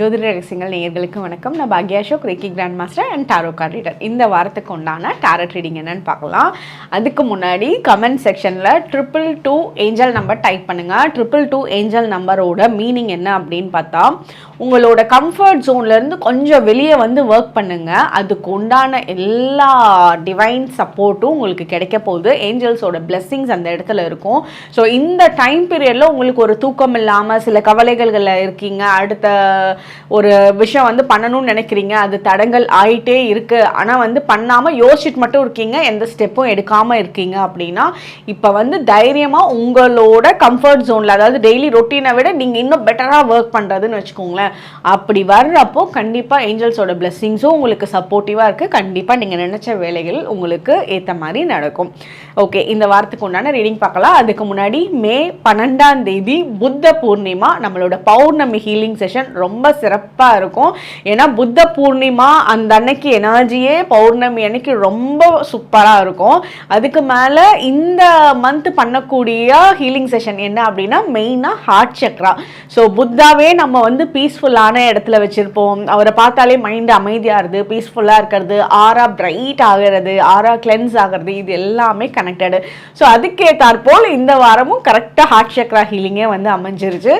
ஜோதிட ரகசியங்கள் நேயர்களுக்கு வணக்கம். நான் Bhagya Ashok reiki grand master and tarot card reader இந்த வாரத்துக்கு உண்டான டாரட் ரீடிங் என்னன்னு பார்க்கலாம். அதுக்கு முன்னாடி கமெண்ட் செக்ஷனில் triple two angel number type பண்ணுங்கள் ட்ரிபிள் டூ ஏஞ்சல் நம்பரோட மீனிங் என்ன அப்படின்னு பார்த்தா உங்களோட கம்ஃபர்ட் ஜோன்லேருந்து கொஞ்சம் வெளியே வந்து ஒர்க் பண்ணுங்கள் அதுக்கு உண்டான எல்லா டிவைன் சப்போர்ட்டும் உங்களுக்கு கிடைக்க போகுது. ஏஞ்சல்ஸோட பிளெஸ்ஸிங்ஸ் அந்த இடத்துல இருக்கும். ஸோ இந்த டைம் பீரியடில் உங்களுக்கு ஒரு தூக்கம் இல்லாமல் சில கவலைகளில் இருக்கீங்க. அடுத்த ஒரு விஷயம் வந்து பண்ணணும்னு நினைக்கிறீங்க அது தடங்கள் ஆயிட்டே இருக்கு. ஆனால் வந்து பண்ணாமல் யோசிச்சுட்டு மட்டும் இருக்கீங்க எந்த ஸ்டெப்பும் எடுக்காமல் இருக்கீங்க அப்படின்னா இப்போ வந்து தைரியமாக உங்களோட கம்ஃபர்ட் ஜோனில் அதாவது டெய்லி ரொட்டீனை விட நீங்கள் இன்னும் பெட்டராக ஒர்க் பண்ணுறதுன்னு வச்சுக்கோங்களேன். அப்படி வர்றப்போ கண்டிப்பாக ஏஞ்சல்ஸோட பிளெஸ்ஸிங்ஸும் உங்களுக்கு சப்போர்ட்டிவாக இருக்குது கண்டிப்பாக நீங்கள் நினச்ச வேலைகள் உங்களுக்கு ஏற்ற மாதிரி நடக்கும். ஓகே இந்த வாரத்துக்கு உண்டான ரீடிங் பார்க்கலாம். அதுக்கு முன்னாடி மே பன்னெண்டாம் தேதி புத்த பூர்ணிமா நம்மளோட பௌர்ணமி ஹீலிங் செஷன் ரொம்ப சிறப்பாக இருக்கும். ஏன்னா புத்த பூர்ணிமா அந்த அன்னைக்கு எனர்ஜியே பௌர்ணமி அன்னைக்கு ரொம்ப சூப்பராக இருக்கும். அதுக்கு மேலே இந்த மந்த் பண்ணக்கூடிய ஹீலிங் செஷன் என்ன அப்படின்னா மெயினாக ஹார்ட் சக்ரா ஸோ புத்தாவே நம்ம வந்து பீஸ்ஃபுல்லான இடத்துல வச்சுருப்போம். அவரை பார்த்தாலே மைண்டு அமைதியாகிறது பீஸ்ஃபுல்லாக இருக்கிறது ஆரா பிரைட் ஆகிறது ஆரா கிளென்ஸ் ஆகிறது இது எல்லாமே கனெக்டடு ஸோ அதுக்கேற்றாற்போல் இந்த வாரமும் கரெக்டாக ஹார்ட் சக்ரா ஹீலிங்கே வந்து அமைஞ்சிருச்சு.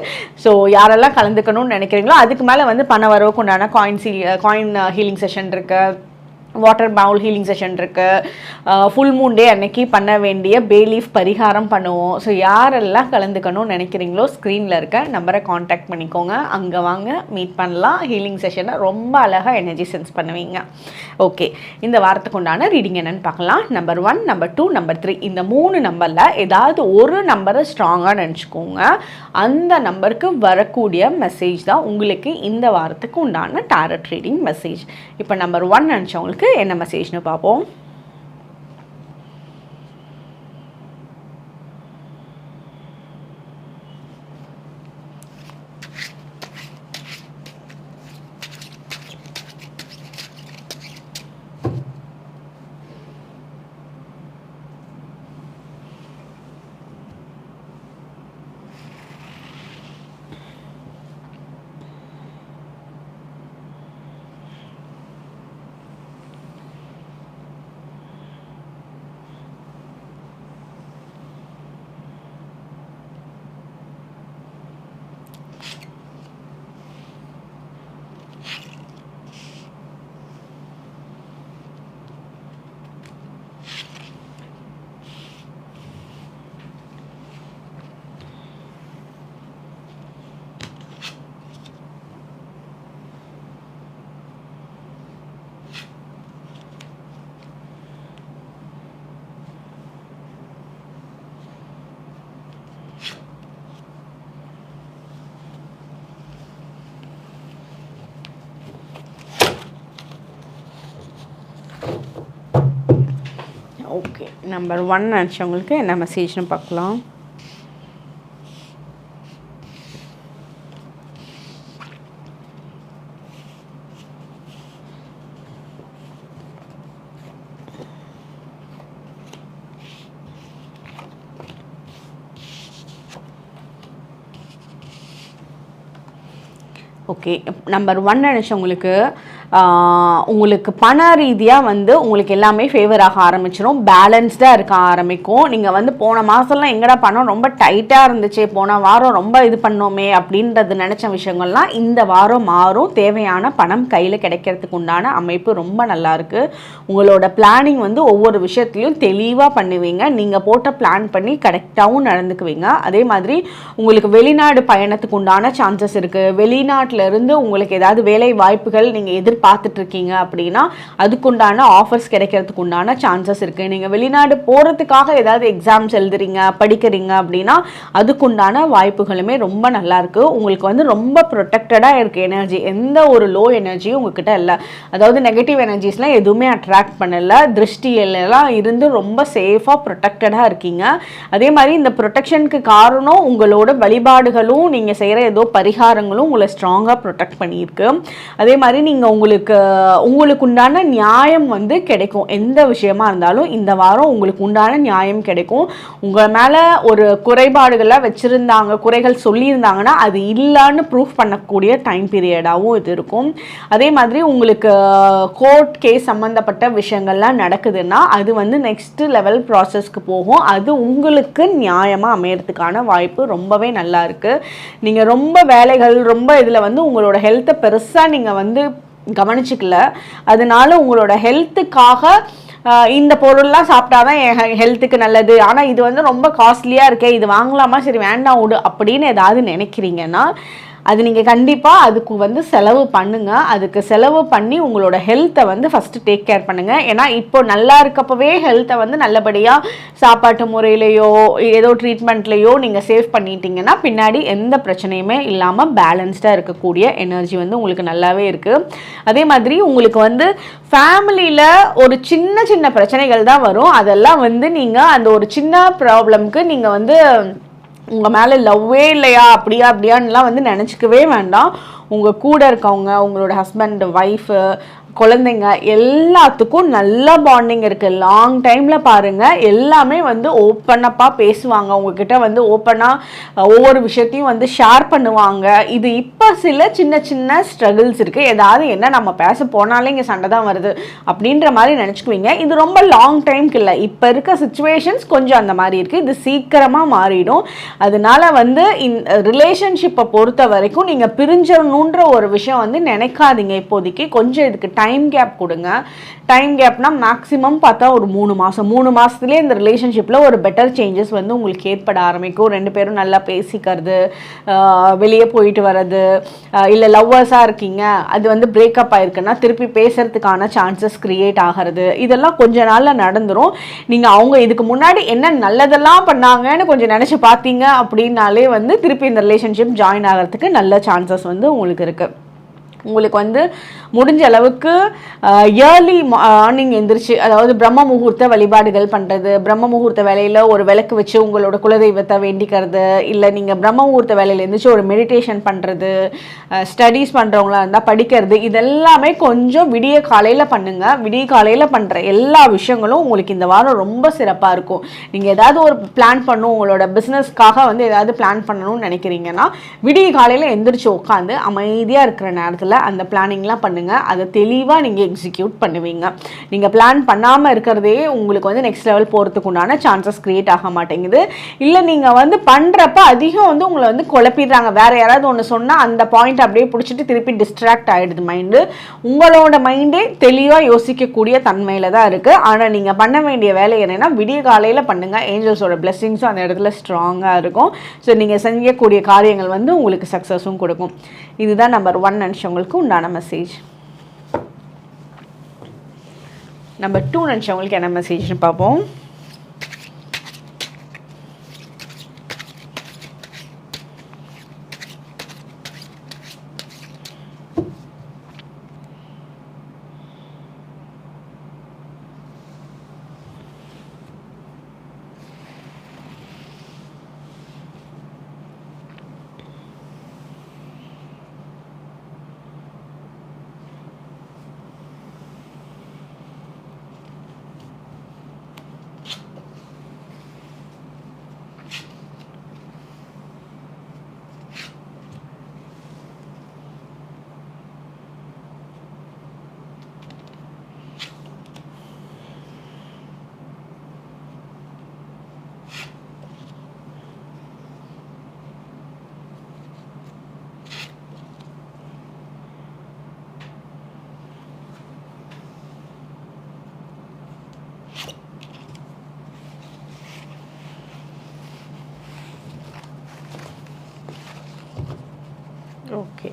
ஸோ யாரெல்லாம் கலந்துக்கணும்னு நினைக்கிறீங்களோ அதுக்கு மேலே வந்து பண வரவுக்கு உண்டான காயின் சீ காயின் ஹீலிங் செஷன் இருக்கு. வாட்டர் பவுல் ஹீலிங் செஷன் இருக்குது ஃபுல் மூன் டே அன்னைக்கு பண்ண வேண்டிய பேலீஃப் பரிகாரம் பண்ணுவோம். ஸோ யாரெல்லாம் கலந்துக்கணும்னு நினைக்கிறீங்களோ ஸ்க்ரீனில் இருக்க நம்பரை காண்டாக்ட் பண்ணிக்கோங்க. அங்கே வாங்க மீட் பண்ணலாம். ஹீலிங் செஷனை ரொம்ப அழகாக எனர்ஜி சென்ஸ் பண்ணுவீங்க. ஓகே இந்த வாரத்துக்கு உண்டான ரீடிங் என்னன்னு பார்க்கலாம். Number one number two number three இந்த மூணு நம்பரில் ஏதாவது ஒரு நம்பரை ஸ்ட்ராங்காக நினச்சிக்கோங்க. அந்த நம்பருக்கு வரக்கூடிய மெசேஜ் தான் உங்களுக்கு இந்த வாரத்துக்கு உண்டான டேரட் ரீடிங் மெசேஜ் இப்போ நம்பர் ஒன் நினச்சவங்களுக்கு உங்களுக்கு என்ன மெசேஜ்னு பார்ப்போம். ஓகே நம்பர் ஒன் நினச்சவங்களுக்கு என்ன மெசேஜ்னு பார்க்கலாம். ஓகே நம்பர் ஒன் நினச்சவங்களுக்கு உங்களுக்கு பண ரீதியாக வந்து உங்களுக்கு எல்லாமே ஃபேவர் ஆக ஆரம்பிச்சிடும் பேலன்ஸ்டாக இருக்க ஆரம்பிக்கும். நீங்கள் வந்து போன மாதம்லாம் எங்கடா பணம் ரொம்ப டைட்டாக இருந்துச்சு. போன வாரம் ரொம்ப இது பண்ணோமே அப்படின்றது நினச்ச விஷயங்கள்லாம் இந்த வாரம் மாறும். தேவையான பணம் கையில் கிடைக்கிறதுக்கு உண்டான அமைப்பு ரொம்ப நல்லாயிருக்கு உங்களோட பிளானிங் வந்து ஒவ்வொரு விஷயத்துலையும் தெளிவாக பண்ணுவீங்க. நீங்கள் போட்ட பிளான் பண்ணி கரெக்டாகவும் நடந்துக்குவீங்க. அதே மாதிரி உங்களுக்கு வெளிநாடு பயணத்துக்கு உண்டான சான்சஸ் இருக்குது வெளிநாட்டிலேருந்து உங்களுக்கு ஏதாவது வேலை வாய்ப்புகள் நீங்கள் பார்த்துட்டு இருக்கீங்க அப்படின்னா அதுக்குண்டான ஆஃபர்ஸ் கிடைக்கிறதுக்கு உண்டான சான்சஸ் இருக்குது நீங்கள் வெளிநாடு போகிறதுக்காக ஏதாவது எக்ஸாம்ஸ் எழுதுறீங்க படிக்கிறீங்க அப்படின்னா அதுக்குண்டான வாய்ப்புகளுமே ரொம்ப நல்லா இருக்கு. உங்களுக்கு வந்து ரொம்ப ப்ரொடெக்டடாக இருக்குது எனர்ஜி எந்த ஒரு லோ எனர்ஜியும் உங்ககிட்ட இல்லை. அதாவது நெகட்டிவ் எனர்ஜிஸ்லாம் எதுவுமே அட்ராக்ட் பண்ணல. திருஷ்டி எல்லாம் இருந்து ரொம்ப சேஃபாக ப்ரொடெக்டடாக இருக்கீங்க. அதே மாதிரி இந்த ப்ரொடெக்ஷனுக்கு காரணம் உங்களோட வழிபாடுகளும் நீங்கள் செய்கிற ஏதோ பரிகாரங்களும் உங்களை ஸ்ட்ராங்காக ப்ரொடெக்ட் பண்ணியிருக்கு. அதே மாதிரி நீங்கள் உங்களுக்கு உங்களுக்கு உங்களுக்கு உண்டான நியாயம் வந்து கிடைக்கும். எந்த விஷயமா இருந்தாலும் இந்த வாரம் உங்களுக்கு உண்டான நியாயம் கிடைக்கும். உங்கள் மேலே ஒரு குறைபாடுகளை வச்சுருந்தாங்க குறைகள் சொல்லியிருந்தாங்கன்னா அது இல்லைன்னு ப்ரூஃப் பண்ணக்கூடிய டைம் பீரியடாகவும் இது இருக்கும். அதே மாதிரி உங்களுக்கு கோர்ட் கேஸ் சம்மந்தப்பட்ட விஷயங்கள்லாம் நடக்குதுன்னா அது வந்து நெக்ஸ்ட் லெவல் ப்ராசஸ்க்கு போகும். அது உங்களுக்கு நியாயமாக அமையறதுக்கான வாய்ப்பு ரொம்பவே நல்லா இருக்குது நீங்கள் ரொம்ப வேலைகள் ரொம்ப இதில் வந்து உங்களோட ஹெல்த்தை பெருசாக நீங்கள் வந்து கவனிச்சிக்கல. அதனால உங்களோட ஹெல்த்துக்காக இந்த பொருள்லாம் சாப்பிட்டாதான் என் ஹெல்த்துக்கு நல்லது. ஆனால் இது வந்து ரொம்ப காஸ்ட்லியாக இருக்கே இது வாங்கலாமா? சரி வேண்டாம் விடு அப்படின்னு ஏதாவது நினைக்கிறீங்கன்னா அது நீங்கள் கண்டிப்பாக அதுக்கு வந்து செலவு பண்ணுங்கள் அதுக்கு செலவு பண்ணி உங்களோட ஹெல்த்தை வந்து ஃபஸ்ட்டு டேக் கேர் பண்ணுங்கள் ஏன்னா இப்போ நல்லா இருக்கப்பவே ஹெல்த்தை வந்து நல்லபடியாக சாப்பாட்டு முறையிலையோ ஏதோ ட்ரீட்மெண்ட்லேயோ நீங்கள் சேவ் பண்ணிட்டீங்கன்னா பின்னாடி எந்த பிரச்சனையுமே இல்லாமல் பேலன்ஸ்டாக இருக்கக்கூடிய எனர்ஜி வந்து உங்களுக்கு நல்லாவே இருக்குது அதே மாதிரி உங்களுக்கு வந்து ஃபேமிலியில் ஒரு சின்ன சின்ன பிரச்சனைகள் தான் வரும். அதெல்லாம் வந்து நீங்கள் அந்த ஒரு சின்ன ப்ராப்ளம்க்கு நீங்கள் வந்து உங்கள் மேலே லவ்வே இல்லையா அப்படியா அப்படியான்லாம் வந்து நினச்சிக்கவே வேண்டாம். உங்கள் கூட இருக்கவங்க உங்களோட ஹஸ்பண்ட் ஒய்ஃபு குழந்தைங்க எல்லாத்துக்கும் நல்ல பாண்டிங் இருக்குது லாங் டைமில் பாருங்கள் எல்லாமே வந்து ஓப்பனப்பாக பேசுவாங்க. உங்ககிட்ட வந்து ஓப்பனாக ஒவ்வொரு விஷயத்தையும் வந்து ஷேர் பண்ணுவாங்க. இது இப்போ சில சின்ன சின்ன ஸ்ட்ரகிள்ஸ் இருக்குது ஏதாவது என்ன நம்ம பேச போனாலே இங்கே சண்டை தான் வருது அப்படின்ற மாதிரி நினச்சிக்குவீங்க. இது ரொம்ப லாங் டைம்க்கு இல்லை. இப்போ இருக்க சுச்சுவேஷன்ஸ் கொஞ்சம் அந்த மாதிரி இருக்குது இது சீக்கிரமாக மாறிடும். அதனால வந்து இந் ரிலேஷன்ஷிப்பை பொறுத்த வரைக்கும் நீங்கள் பிரிஞ்சிடணுன்ற ஒரு விஷயம் வந்து நினைக்காதீங்க இப்போதைக்கு. கொஞ்சம் இதுக்கு டைம் கேப் கொடுங்க. டைம் கேப்னா மேக்ஸிமம் பார்த்தா ஒரு மூணு மாதம் மூணு மாதத்துலேயே இந்த ரிலேஷன்ஷிப்பில் ஒரு பெட்டர் சேஞ்சஸ் வந்து உங்களுக்கு ஏற்பட ஆரம்பிக்கும். ரெண்டு பேரும் நல்லா பேசிக்கிறது வெளியே போயிட்டு வர்றது இல்லை லவ்வர்ஸாக இருக்கீங்க. அது வந்து பிரேக்கப் ஆயிருக்குன்னா திருப்பி பேசுகிறதுக்கான சான்சஸ் க்ரியேட் ஆகிறது. இதெல்லாம் கொஞ்ச நாளில் நடந்துடும் நீங்கள் அவங்க இதுக்கு முன்னாடி என்ன நல்லதெல்லாம் பண்ணாங்கன்னு கொஞ்சம் நினச்சி பார்த்தீங்க அப்படின்னாலே வந்து திருப்பி இந்த ரிலேஷன்ஷிப் ஜாயின் ஆகிறதுக்கு நல்ல சான்சஸ் வந்து உங்களுக்கு இருக்குது உங்களுக்கு வந்து முடிஞ்ச அளவுக்கு இயர்லி மார்னிங் எந்திரிச்சு அதாவது பிரம்ம முகூர்த்த வழிபாடுகள் பண்ணுறது பிரம்ம முகூர்த்த வேலையில் ஒரு விளக்கு வச்சு உங்களோட குலதெய்வத்தை வேண்டிக்கிறது இல்லை நீங்கள் பிரம்ம முகூர்த்த வேலையில் எந்திரிச்சு ஒரு மெடிடேஷன் பண்ணுறது ஸ்டடீஸ் பண்ணுறவங்களா இருந்தால் படிக்கிறது இதெல்லாமே கொஞ்சம் விடிய காலையில் பண்ணுங்கள் விடிய காலையில் பண்ணுற எல்லா விஷயங்களும் உங்களுக்கு இந்த வாரம் ரொம்ப சிறப்பாக இருக்கும். நீங்கள் ஏதாவது ஒரு பிளான் பண்ணும் உங்களோட பிஸ்னஸ்க்காக வந்து ஏதாவது பிளான் பண்ணணும்னு நினைக்கிறீங்கன்னா விடிய காலையில் எந்திரிச்சு உட்காந்து அமைதியாக இருக்கிற நேரத்தில் அந்த பிளானிங்லாம் பண்ணுங்கள் பண்ணுங்கள் அதை தெளிவாக நீங்கள் எக்ஸிக்யூட் பண்ணுவீங்க. நீங்கள் பிளான் பண்ணாமல் இருக்கிறதே உங்களுக்கு வந்து நெக்ஸ்ட் லெவல் போகிறதுக்கு உண்டான சான்சஸ் க்ரியேட் ஆக மாட்டேங்குது. இல்லை நீங்கள் வந்து பண்ணுறப்ப அதிகம் வந்து உங்களை வந்து குழப்பிடுறாங்க. வேறு யாராவது ஒன்று சொன்னால் அந்த பாயிண்ட் அப்படியே பிடிச்சிட்டு திருப்பி டிஸ்ட்ராக்ட் ஆகிடுது மைண்டு உங்களோட மைண்டே தெளிவாக யோசிக்கக்கூடிய தன்மையில் தான் இருக்குது ஆனால் நீங்கள் பண்ண வேண்டிய வேலை என்னென்னா விடிய காலையில் பண்ணுங்கள் ஏஞ்சல்ஸோட பிளெஸ்ஸிங்ஸும் அந்த இடத்துல ஸ்ட்ராங்காக இருக்கும். ஸோ நீங்கள் செய்யக்கூடிய காரியங்கள் வந்து உங்களுக்கு சக்ஸஸும் கொடுக்கும். இதுதான் நம்பர் ஒன் நினச்சவங்களுக்கு உண்டான மெசேஜ் நம்பர் டூ நினச்சவங்களுக்கு என்ன மெசேஜ்னு பார்ப்போம் ஓகே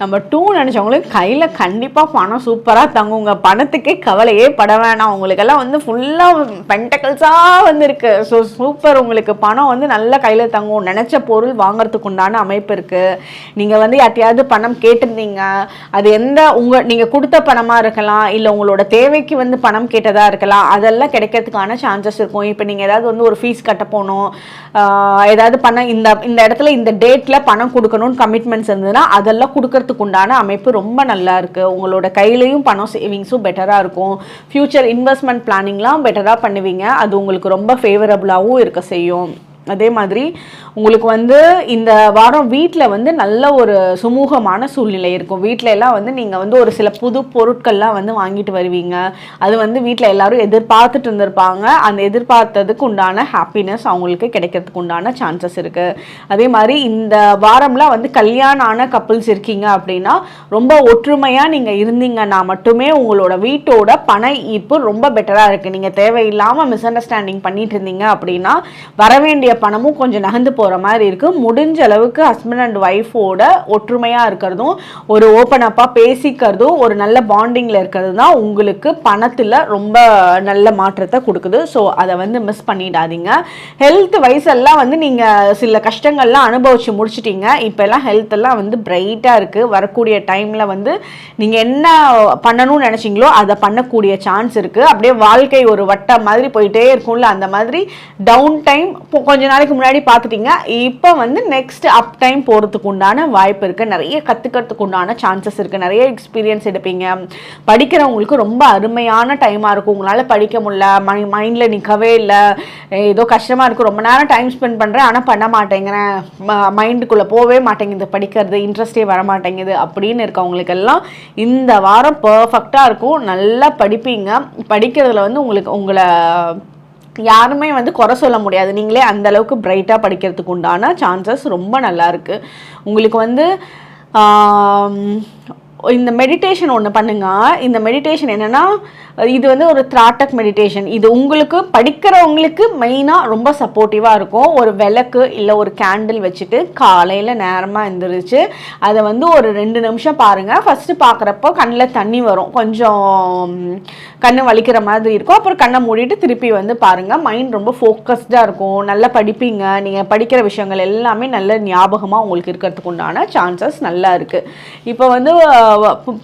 நம்பர் டூ நினச்சவங்களுக்கு கையில் கண்டிப்பாக பணம் சூப்பராக தங்குங்க. பணத்துக்கே கவலையே பட வேணாம். உங்களுக்கெல்லாம் வந்து ஃபுல்லாக பென்டக்கல்ஸாக வந்து ஸோ சூப்பர் உங்களுக்கு பணம் வந்து நல்ல கையில் தங்கும். நினச்ச பொருள் வாங்குறதுக்கு உண்டான அமைப்பு இருக்குது நீங்கள் வந்து யார்ட்டையாவது பணம் கேட்டிருந்தீங்க. அது எந்த உங்கள் நீங்கள் கொடுத்த பணமாக இருக்கலாம். இல்லை உங்களோட தேவைக்கு வந்து பணம் கேட்டதாக இருக்கலாம். அதெல்லாம் கிடைக்கிறதுக்கான சான்சஸ் இருக்கும். இப்போ நீங்கள் ஏதாவது வந்து ஒரு ஃபீஸ் கட்ட போகணும். ஏதாவது பணம் இந்த இந்த இடத்துல இந்த டேட்டில் பணம் கொடுக்கணும்னு கமிட்மெண்ட்ஸ் இருந்ததுன்னா அதெல்லாம் கொடுக்கறதுக்கு உண்டான அமைப்பு ரொம்ப நல்லா இருக்குது உங்களோட கையிலையும் பணம் சேவிங்ஸும் பெட்டராக இருக்கும். ஃப்யூச்சர் இன்வெஸ்ட்மெண்ட் பிளானிங்லாம் பெட்டராக பண்ணுவீங்க. அது உங்களுக்கு ரொம்ப ஃபேவரபுளாகவும் இருக்க செய்யும். அதே மாதிரி உங்களுக்கு வந்து இந்த வாரம் வீட்டில் வந்து நல்ல ஒரு சுமூகமான சூழ்நிலை இருக்கும். வீட்டில எல்லாம் வந்து நீங்கள் வந்து ஒரு சில புது பொருட்கள்லாம் வந்து வாங்கிட்டு வருவீங்க. அது வந்து வீட்டில் எல்லாரும் எதிர்பார்த்துட்டு இருந்திருப்பாங்க. அந்த எதிர்பார்த்ததுக்கு உண்டான ஹாப்பினஸ் அவங்களுக்கு கிடைக்கிறதுக்கு உண்டான சான்சஸ் இருக்குது அதே மாதிரி இந்த வாரம்லாம் வந்து கல்யாணம் ஆன கப்புள்ஸ் இருக்கீங்க அப்படின்னா ரொம்ப ஒற்றுமையாக நீங்கள் இருந்தீங்கன்னா மட்டுமே உங்களோட வீட்டோட பண ஈர்ப்பு ரொம்ப பெட்டராக இருக்குது நீங்கள் தேவையில்லாமல் மிஸ் அண்டர்ஸ்டாண்டிங் பண்ணிட்டு இருந்தீங்க அப்படின்னா வர வேண்டிய பணமும் கொஞ்சம் நகர்ந்து போகிற மாதிரி இருக்குது முடிஞ்ச அளவுக்கு ஹஸ்பண்ட் அண்ட் ஒய்ஃபோட ஒற்றுமையாக இருக்கிறதும் ஒரு ஓப்பன் அப்பாக பேசிக்கிறதும் ஒரு நல்ல பாண்டிங்கில் இருக்கிறது தான் உங்களுக்கு பணத்தில் ரொம்ப நல்ல மாற்றத்தை கொடுக்குது. ஸோ அதை வந்து மிஸ் பண்ணிடாதீங்க. ஹெல்த் வைஸ் எல்லாம் வந்து நீங்கள் சில கஷ்டங்கள்லாம் அனுபவிச்சு முடிச்சிட்டீங்க. இப்போல்லாம் ஹெல்த் எல்லாம் வந்து பிரைட்டாக இருக்குது வரக்கூடிய டைமில் வந்து நீங்கள் என்ன பண்ணணும்னு நினச்சிங்களோ அதை பண்ணக்கூடிய சான்ஸ் இருக்குது அப்படியே வாழ்க்கை ஒரு வட்டம் மாதிரி போயிட்டே இருக்கும்ல. அந்த மாதிரி டவுன் டைம் கொஞ்சம் கொஞ்ச நாளைக்கு முன்னாடி பார்த்துட்டீங்க இப்போ வந்து நெக்ஸ்ட் அப் டைம் போகிறதுக்கு உண்டான வாய்ப்பு இருக்குது நிறைய கற்றுக்கிறதுக்கு உண்டான சான்சஸ் இருக்குது நிறைய எக்ஸ்பீரியன்ஸ் எடுப்பீங்க. படிக்கிறவங்களுக்கு ரொம்ப அருமையான டைமாக இருக்கும். உங்களால் படிக்க முடியல. மை மைண்டில் நிற்கவே இல்லை. ஏதோ கஷ்டமாக இருக்குது ரொம்ப நேரம் டைம் ஸ்பெண்ட் பண்ணுறேன் ஆனால் பண்ண மாட்டேங்கிறேன். மைண்டுக்குள்ளே போகவே மாட்டேங்குது. படிக்கிறது இன்ட்ரெஸ்டே வர மாட்டேங்குது அப்படின்னு இருக்கவங்களுக்கெல்லாம் இந்த வாரம் பர்ஃபெக்டாக இருக்கும். நல்லா படிப்பீங்க. படிக்கிறதுல வந்து உங்களுக்கு உங்களை யாருமே வந்து குறை சொல்ல முடியாது. நீங்களே அந்த அளவுக்கு பிரைட்டாக படிக்கிறதுக்கு உண்டான சான்சஸ் ரொம்ப நல்லா இருக்கு. உங்களுக்கு வந்து இந்த மெடிடேஷன் ஒன்று பண்ணுங்க. இந்த மெடிடேஷன் என்னென்னா இது வந்து ஒரு த்ராட்டக் மெடிடேஷன் இது உங்களுக்கு படிக்கிறவங்களுக்கு மெயினாக ரொம்ப சப்போர்ட்டிவாக இருக்கும். ஒரு விளக்கு இல்லை ஒரு கேண்டில் வச்சுட்டு காலையில் நேரமாக எழுந்திரிச்சு அதை வந்து ஒரு ரெண்டு நிமிஷம் பாருங்கள் ஃபஸ்ட்டு பார்க்குறப்போ கண்ணில் தண்ணி வரும். கொஞ்சம் கண்ணு வலிக்கிற மாதிரி இருக்கும். அப்புறம் கண்ணை மூடிட்டு திருப்பி வந்து பாருங்கள் மைண்ட் ரொம்ப ஃபோக்கஸ்டாக இருக்கும். நல்லா படிப்பீங்க. நீங்கள் படிக்கிற விஷயங்கள் எல்லாமே நல்ல ஞாபகமாக உங்களுக்கு இருக்கிறதுக்கு உண்டான சான்சஸ் நல்லா இருக்குது இப்போ வந்து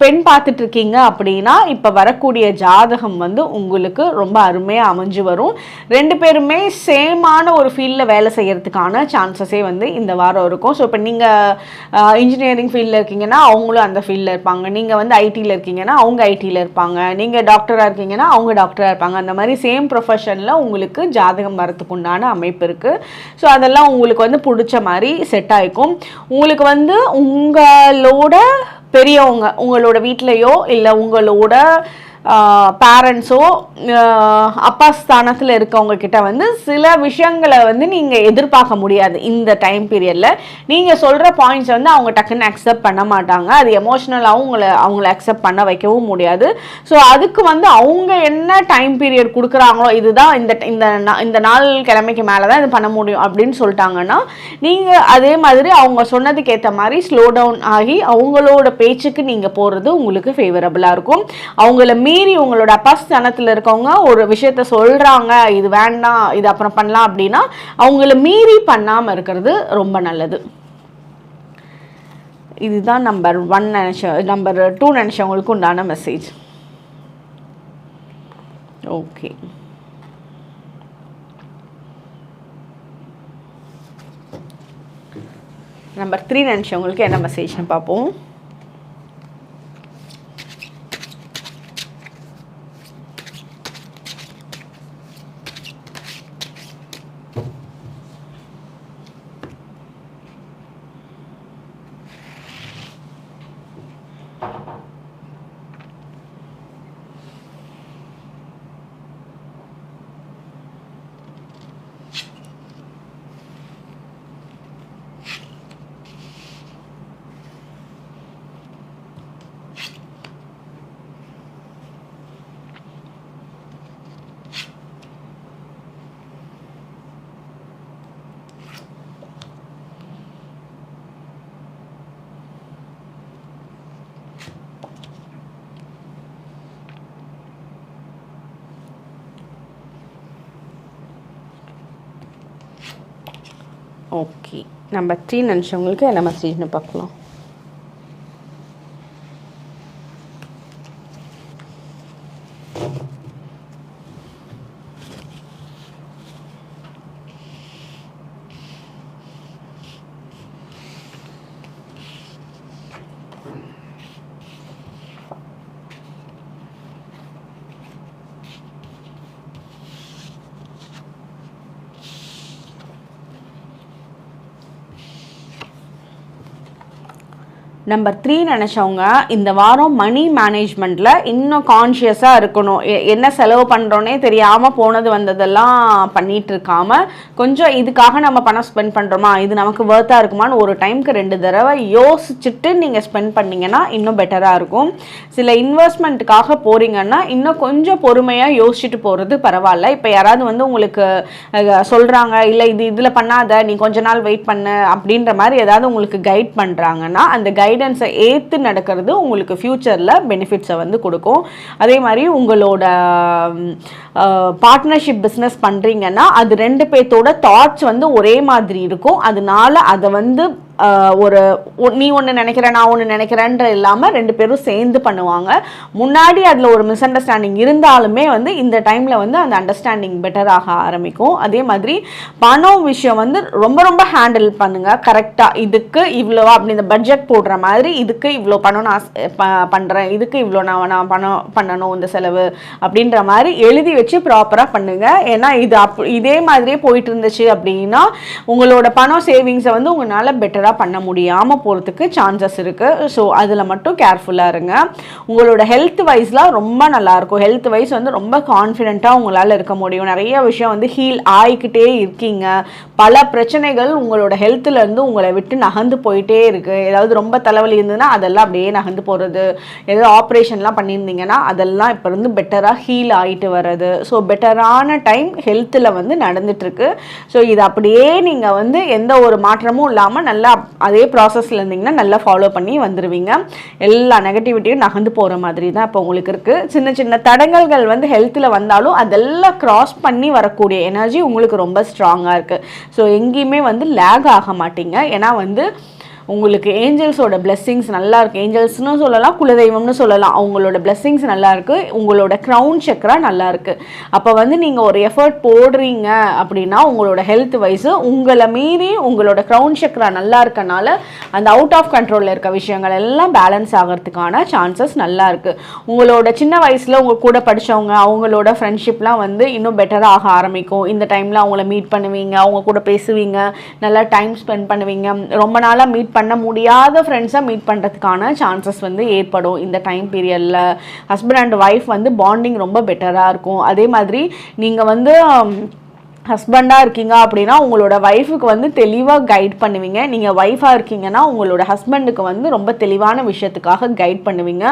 பெண் பார்த்துட்டு இருக்கீங்க அப்படின்னா இப்போ வரக்கூடிய ஜாதகம் வந்து உங்களுக்கு ரொம்ப அருமையாக அமைஞ்சு வரும். ரெண்டு பேருமே சேமான ஒரு ஃபீல்டில் வேலை செய்கிறதுக்கான சான்சஸே வந்து இந்த வாரம் இருக்கும். ஸோ இப்போ நீங்கள் இன்ஜினியரிங் ஃபீல்டில் இருக்கீங்கன்னா அவங்களும் அந்த ஃபீல்டில் இருப்பாங்க. நீங்கள் வந்து ஐடியில் இருக்கீங்கன்னா அவங்க ஐடியில் இருப்பாங்க. நீங்கள் டாக்டராக இருக்கீங்கன்னா அவங்க டாக்டராக இருப்பாங்க. அந்த மாதிரி சேம் ப்ரொஃபஷனில் உங்களுக்கு ஜாதகம் வரத்துக்கு உண்டான அமைப்பு இருக்குது ஸோ அதெல்லாம் உங்களுக்கு வந்து பிடிச்ச மாதிரி செட் ஆகிக்கும் உங்களுக்கு வந்து உங்களோட பெரியவங்க உங்களோட வீட்லேயோ இல்லை உங்களோட பேரண்ட்ஸோ அப்பா ஸ்தானத்தில் இருக்கவங்க கிட்ட வந்து சில விஷயங்களை வந்து நீங்கள் எதிர்பார்க்க முடியாது இந்த டைம் பீரியடில் நீங்கள் சொல்கிற பாயிண்ட்ஸ் வந்து அவங்க டக்குன்னு அக்செப்ட் பண்ண மாட்டாங்க. அது எமோஷ்னலாகவும் உங்களை அவங்கள அக்செப்ட் பண்ண வைக்கவும் முடியாது. ஸோ அதுக்கு வந்து அவங்க என்ன டைம் பீரியட் கொடுக்குறாங்களோ இதுதான் இந்த இந்த நா- இந்த நாள் கிழமைக்கு மேலே தான் இது பண்ண முடியும் அப்படின்னு சொல்லிட்டாங்கன்னா நீங்கள் அதே மாதிரி அவங்க சொன்னதுக்கு ஏற்ற மாதிரி ஸ்லோ டவுன் ஆகி அவங்களோட பேச்சுக்கு நீங்கள் போகிறது உங்களுக்கு ஃபேவரபுளாக இருக்கும். அவங்கள மீ மீறி உங்களோட அப்பாஸ்தானத்தில் இருக்கவங்க ஒரு விஷயத்த சொல்கிறாங்க இது வேண்டாம் இது அப்புறம் பண்ணலாம் அப்படின்னா அவங்கள மீறி பண்ணாமல் இருக்கிறது ரொம்ப நல்லது. இதுதான் நம்பர் ஒன் நினச்ச நம்பர் டூ நினச்சவங்களுக்கு உண்டான மெசேஜ் ஓகே நம்பர் த்ரீ நினச்சவங்களுக்கு என்ன மெசேஜ்னு பார்ப்போம். ஓகே நம்பர் த்ரீ நினச்சவங்களுக்கு என்ன மெசேஜ்னு பார்க்கலாம். நம்பர் த்ரீ நினச்சவங்க இந்த வாரம் மணி மேனேஜ்மெண்ட்டில் இன்னும் கான்ஷியஸாக இருக்கணும். என்ன செலவு பண்ணுறோன்னே தெரியாமல் போனது வந்ததெல்லாம் பண்ணிகிட்டு இருக்காமல் கொஞ்சம் இதுக்காக நம்ம பணம் ஸ்பெண்ட் பண்ணுறோமா இது நமக்கு ஒர்த்தாக இருக்குமான்னு ஒரு டைமுக்கு ரெண்டு தடவை யோசிச்சுட்டு நீங்கள் ஸ்பெண்ட் பண்ணிங்கன்னா இன்னும் பெட்டராக இருக்கும். சில இன்வெஸ்ட்மெண்ட்டுக்காக போகிறீங்கன்னா இன்னும் கொஞ்சம் பொறுமையாக யோசிச்சுட்டு போகிறது பரவாயில்ல. இப்போ யாராவது வந்து உங்களுக்கு சொல்கிறாங்க இல்லை இது இதில் பண்ணாத நீ கொஞ்ச நாள் வெயிட் பண்ணு அப்படின்ற மாதிரி ஏதாவது உங்களுக்கு கைட் பண்ணுறாங்கன்னா அந்த கைட் கைடன்ஸை ஏற்று நடக்கிறது உங்களுக்கு ஃப்யூச்சரில் பெனிஃபிட்ஸை வந்து கொடுக்கும். அதே மாதிரி உங்களோட பார்ட்னர்ஷிப் பிஸ்னஸ் பண்ணுறீங்கன்னா அது ரெண்டு பேர்த்தோட தாட்ஸ் வந்து ஒரே மாதிரி இருக்கும். அதனால அதை வந்து ஒரு நீ ஒன்று நினைக்கிற நான் ஒன்று நினைக்கிறேன்ற இல்லாமல் ரெண்டு பேரும் சேர்ந்து பண்ணுவாங்க. முன்னாடி அதில் ஒரு மிஸ் அண்டர்ஸ்டாண்டிங் இருந்தாலுமே வந்து இந்த டைமில் வந்து அந்த அண்டர்ஸ்டாண்டிங் பெட்டராக ஆரம்பிக்கும். அதே மாதிரி பணம் விஷயம் வந்து ரொம்ப ரொம்ப ஹேண்டில் பண்ணுங்கள் கரெக்டாக இதுக்கு இவ்வளோ அப்படி இந்த பட்ஜெட் போடுற மாதிரி இதுக்கு இவ்வளோ பணம் நான் பண்ணுறேன் இதுக்கு இவ்வளோ நான் நான் பணம் பண்ணணும் இந்த செலவு அப்படின்ற மாதிரி எழுதி வச்சு ப்ராப்பராக பண்ணுங்கள் ஏன்னா இது அப் இதே மாதிரியே போயிட்டு இருந்துச்சு அப்படின்னா உங்களோட பணம் சேவிங்ஸை வந்து உங்களால் பெட்டராக ரெகுலராக பண்ண முடியாமல் போகிறதுக்கு சான்சஸ் இருக்குது ஸோ அதில் மட்டும் கேர்ஃபுல்லாக இருங்க. உங்களோட ஹெல்த் வைஸ்லாம் ரொம்ப நல்லாயிருக்கும் ஹெல்த் வைஸ் வந்து ரொம்ப கான்ஃபிடென்ட்டாக உங்களால் இருக்க முடியும். நிறைய விஷயம் வந்து ஹீல் ஆகிக்கிட்டே இருக்கீங்க. பல பிரச்சனைகள் உங்களோட ஹெல்த்துலேருந்து உங்களை விட்டு நகர்ந்து போயிட்டே இருக்குது ஏதாவது ரொம்ப தலைவலி இருந்ததுன்னா அதெல்லாம் அப்படியே நகர்ந்து போகிறது ஏதாவது ஆப்ரேஷன்லாம் பண்ணியிருந்தீங்கன்னா அதெல்லாம் இப்போ இருந்து பெட்டராக ஹீல் ஆகிட்டு வர்றது. ஸோ பெட்டரான டைம் ஹெல்த்தில் வந்து நடந்துட்டுருக்கு ஸோ இது அப்படியே நீங்கள் வந்து எந்த ஒரு மாற்றமும் இல்லாமல் நல்லா அதே ப்ராசஸில் இருந்தீங்கன்னா நல்லா ஃபாலோ பண்ணி வந்துடுவீங்க எல்லா நெகட்டிவிட்டியும் நகர்ந்து போகிற மாதிரி தான் இப்போ உங்களுக்கு இருக்குது சின்ன சின்ன தடங்கல்கள் வந்து ஹெல்த்தில் வந்தாலும் அதெல்லாம் க்ராஸ் பண்ணி வரக்கூடிய எனர்ஜி உங்களுக்கு ரொம்ப ஸ்ட்ராங்காக இருக்குது ஸோ எங்கேயுமே வந்து லேக் ஆக மாட்டீங்க. ஏன்னா வந்து உங்களுக்கு ஏஞ்சல்ஸோட பிளெஸ்ஸிங்ஸ் நல்லா இருக்குது ஏஞ்சல்ஸ்னு சொல்லலாம் குலதெய்வம்னு சொல்லலாம். அவங்களோட பிளெஸ்ஸிங்ஸ் நல்லா இருக்குது உங்களோட க்ரௌன் சக்கரா நல்லா இருக்குது அப்போ வந்து நீங்கள் ஒரு எஃபர்ட் போடுறீங்க அப்படின்னா உங்களோட ஹெல்த் வைஸு உங்களை மீறி உங்களோட க்ரௌன் சக்கரா நல்லா இருக்கனால அந்த அவுட் ஆஃப் கண்ட்ரோலில் இருக்க விஷயங்கள் எல்லாம் பேலன்ஸ் ஆகிறதுக்கான சான்சஸ் நல்லா இருக்குது உங்களோட சின்ன வயசில் உங்கள் கூட படித்தவங்க அவங்களோட ஃப்ரெண்ட்ஷிப்லாம் வந்து இன்னும் பெட்டராக ஆக ஆரம்பிக்கும். இந்த டைமில் அவங்கள மீட் பண்ணுவீங்க அவங்க கூட பேசுவீங்க நல்லா டைம் ஸ்பெண்ட் பண்ணுவீங்க. ரொம்ப நாளாக மீட் பண்ண முடியாத ஃப்ரெண்ட்ஸை மீட் பண்ணுறதுக்கான சான்சஸ் வந்து ஏற்படும். இந்த டைம் பீரியடில் ஹஸ்பண்ட் அண்ட் ஒய்ஃப் வந்து பாண்டிங் ரொம்ப பெட்டராக இருக்கும். அதே மாதிரி நீங்கள் வந்து ஹஸ்பண்டாக இருக்கீங்க அப்படின்னா உங்களோட ஒய்ஃபுக்கு வந்து தெளிவாக கைட் பண்ணுவீங்க. நீங்கள் ஒய்ஃபாக இருக்கீங்கன்னா உங்களோட ஹஸ்பண்டுக்கு வந்து ரொம்ப தெளிவான விஷயத்துக்காக கைட் பண்ணுவீங்க.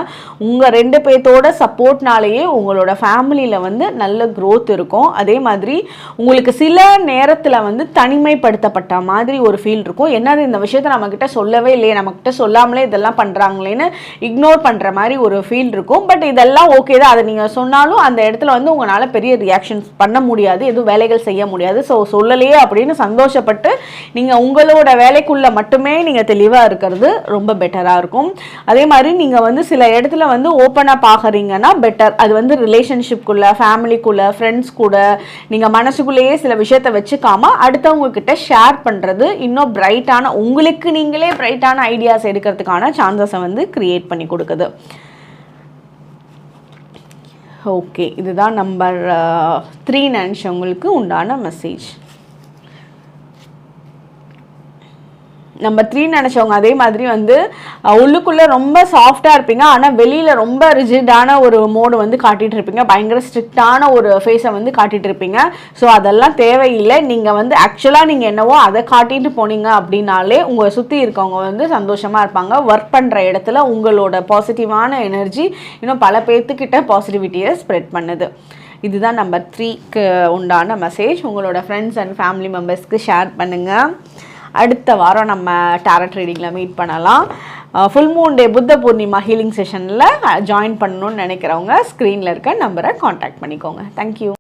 உங்கள் ரெண்டு பேர்த்தோட சப்போர்ட்னாலேயே உங்களோட ஃபேமிலியில் வந்து நல்ல க்ரோத் இருக்கும். அதே மாதிரி உங்களுக்கு சில நேரத்தில் வந்து தனிமைப்படுத்தப்பட்ட மாதிரி ஒரு ஃபீல் இருக்கும். என்னது இந்த விஷயத்த நம்மக்கிட்ட சொல்லவே இல்லையே நம்மக்கிட்ட சொல்லாமலே இதெல்லாம் பண்ணுறாங்களேன்னு இக்னோர் பண்ணுற மாதிரி ஒரு ஃபீல் இருக்கும். பட் இதெல்லாம் ஓகே தான். அதை நீங்கள் சொன்னாலும் அந்த இடத்துல வந்து உங்களால் பெரிய ரியாக்ஷன்ஸ் பண்ண முடியாது. எதுவும் வேலைகள் செய்ய முடியாது. ஸோ சொல்லலையே அப்படின்னு சந்தோஷப்பட்டு நீங்கள் உங்களோட வேலைக்குள்ளே மட்டுமே நீங்கள் தெளிவாக இருக்கிறது ரொம்ப பெட்டராக இருக்கும். அதே மாதிரி நீங்கள் வந்து சில இடத்துல வந்து ஓப்பனாக ஆகிறீங்கன்னா பெட்டர் அது வந்து ரிலேஷன்ஷிப்குள்ளே ஃபேமிலிக்குள்ளே ஃப்ரெண்ட்ஸ் கூட நீங்கள் மனசுக்குள்ளேயே சில விஷயத்த வச்சுக்காம அடுத்தவங்க கிட்ட ஷேர் பண்ணுறது இன்னும் பிரைட்டான உங்களுக்கு நீங்களே பிரைட்டான ஐடியாஸ் எடுக்கிறதுக்கான சான்சஸை வந்து க்ரியேட் பண்ணி கொடுக்குது. ஓகே இதுதான் நம்பர் த்ரீ uh, நினச்சவங்களுக்கு உண்டான மெசேஜ் நம்ம த்ரீ நினச்சவங்க அதே மாதிரி வந்து உள்ளுக்குள்ளே ரொம்ப சாஃப்டாக இருப்பீங்க. ஆனால் வெளியில் ரொம்ப ரிஜிடான ஒரு மோடு வந்து காட்டிகிட்டு இருப்பீங்க. பயங்கர ஸ்ட்ரிக்டான ஒரு ஃபேஸை வந்து காட்டிகிட்டு இருப்பீங்க. ஸோ அதெல்லாம் தேவையில்லை. நீங்கள் வந்து ஆக்சுவலாக நீங்கள் என்னவோ அதை காட்டிட்டு போனீங்க அப்படின்னாலே உங்களை சுற்றி இருக்கவங்க வந்து சந்தோஷமாக இருப்பாங்க. ஒர்க் பண்ணுற இடத்துல உங்களோட பாசிட்டிவான எனர்ஜி இன்னும் பல பேர்த்துக்கிட்ட பாசிட்டிவிட்டியை ஸ்ப்ரெட் பண்ணுது. இதுதான் நம்பர் த்ரீக்கு உண்டான மெசேஜ் உங்களோட ஃப்ரெண்ட்ஸ் அண்ட் ஃபேமிலி மெம்பர்ஸ்க்கு ஷேர் பண்ணுங்கள் அடுத்த வாரம் நம்ம டேரட் ரீடிங்கில் மீட் பண்ணலாம். Full moon day Buddha Purnima healing செஷனில் ஜாயின் பண்ணணும்னு நினைக்கிறவங்க ஸ்க்ரீனில் இருக்க நம்பரை காண்டாக்ட் பண்ணிக்கோங்க. தேங்க்யூ